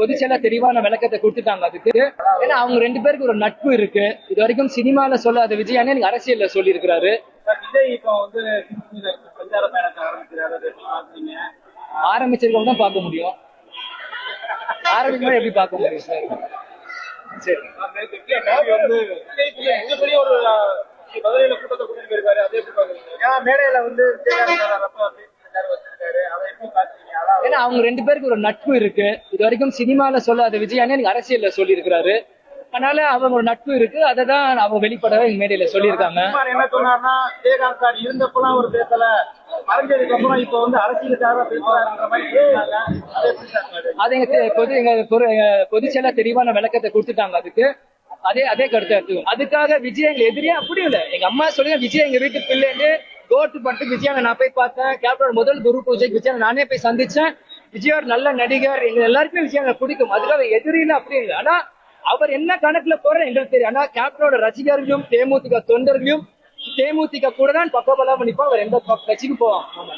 பொதுச்செயலா தெளிவான விளக்கத்தை கொடுத்துட்டாங்க அதுக்கு. ஏன்னா அவங்க ரெண்டு பேருக்கு ஒரு நட்பு இருக்கு. இது வரைக்கும் சினிமால சொல்லாத விஜய் அண்ணன் அரசியல்ல சொல்லி இருக்கிறாரு ஆரம்பிச்சிருக்கவங்க தான் பார்க்க முடியும். ஆரம்பிக்கும் எப்படி பார்க்க முடியும் சார்? சரி. நேற்று வந்து மிகப்பெரிய ஒரு மதுரையில கூட்டத்தை கூட்டிட்டு போயிருக்காரு. அதை எப்படி பாக்குறீங்க ஏன்னா மேடையில வந்து ஏன்னா அவங்க ரெண்டு பேருக்கு ஒரு நட்பு இருக்கு. இது வரைக்கும் சினிமால சொல்லாத விஜய் அண்ணன் அரசியல்ல சொல்லி இருக்கிறாரு அதனால அவங்க ஒரு நட்பு இருக்கு. அதை தான் அவங்க வெளிப்படவே எங்க மேடையில சொல்லியிருக்காங்க. என்ன சொன்னார்னா விஜயகாந்த் சார் இருந்தப்பெல்லாம் ஒரு பேசல. மறைஞ்சதுக்கு அப்புறம் இப்போ வந்து அரசியலுக்காக பேசுறாருன்ற மாதிரி அதை எங்க பொது எங்க பொது- எங்க பொதுச்செயலா தெளிவான விளக்கத்தை கொடுத்துட்டாங்க அதுக்கு. அதே அதே கருத்தை அதுக்காக விஜய் எங்க எதிரியா அப்படி இல்ல. எங்க அம்மா சொல்லுங்க விஜய் எங்க வீட்டு பிள்ளைன்னு கோர்ட் பட்டு விஜயா நான் போய் பார்த்தேன். கேப்டன் முதல் குரு பூஜைக்கு விஜய் நானே போய் சந்திச்சேன். விஜய் நல்ல நடிகர். எங்க எல்லாருக்குமே விஜயா பிடிக்கும். அதுக்காக எதிரில அப்படி இல்லை. ஆனா அவர் என்ன கணக்குல போற எங்களுக்கு தெரியும். ஆனா கேப்டனோட ரசிகர்களும் தேமுதிக தொண்டர்களும் தேமுதிக கூட தான் பக்கபலமா நிப்போம் அவர் எந்த கட்சிக்கு போவான் ஆமா